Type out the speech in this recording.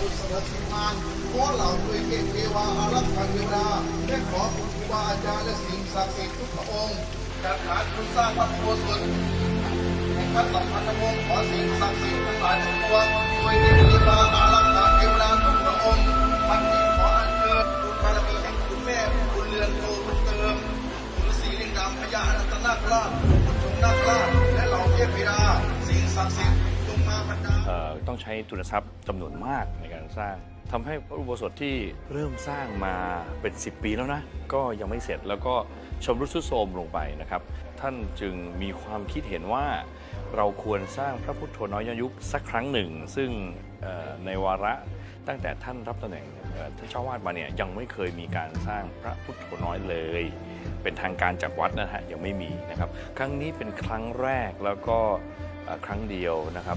บุตรสนับสนุนงานขอเหล่าด้วยเทพเทวาอารักขาเทวดาและขอคุณครูบาอาจารย์และสิ่งศักดิ์สิทธิ์ทุกพระองค์จัดหาทุนสร้างพระอุโบสถแห่งพระสัมพันธวงศ์ขอสิ่งศักดิ์สิทธิ์ทั้งหลายทั้งปวงด้วยเทพเทวาอารักขาเทวดาทุกพระองค์วันนี้ขออัญเชิญบุญบารมีแห่งคุณแม่คุณเรือนโตคุณเติมฤาษีลิงดำพญาอนันตนาคราชพุทธงนาคราชและเหล่าเทพธิดาสิ่งศักดิ์สิทธิ์ ต้องใช้ทุนทรัพย์จำนวนมากในการสร้างทำให้พระอุโบสถที่เริ่มสร้างมาเป็น 10 ปีแล้วนะ ก็ยังไม่เสร็จแล้วก็ชำรุดทรุดโทรมลงไปนะครับ ท่านจึงมีความคิดเห็นว่าเราควรสร้างพระพุทธน้อยยุคสักครั้งหนึ่ง ซึ่งในวาระตั้งแต่ท่านรับตำแหน่งท่านเจ้าวาดมาเนี่ยยังไม่เคยมีการสร้างพระพุทธน้อยเลย เป็นทางการจากวัดนะฮะยังไม่มีนะครับ ครั้งนี้เป็นครั้งแรกแล้วก็ครั้งเดียวนะครับ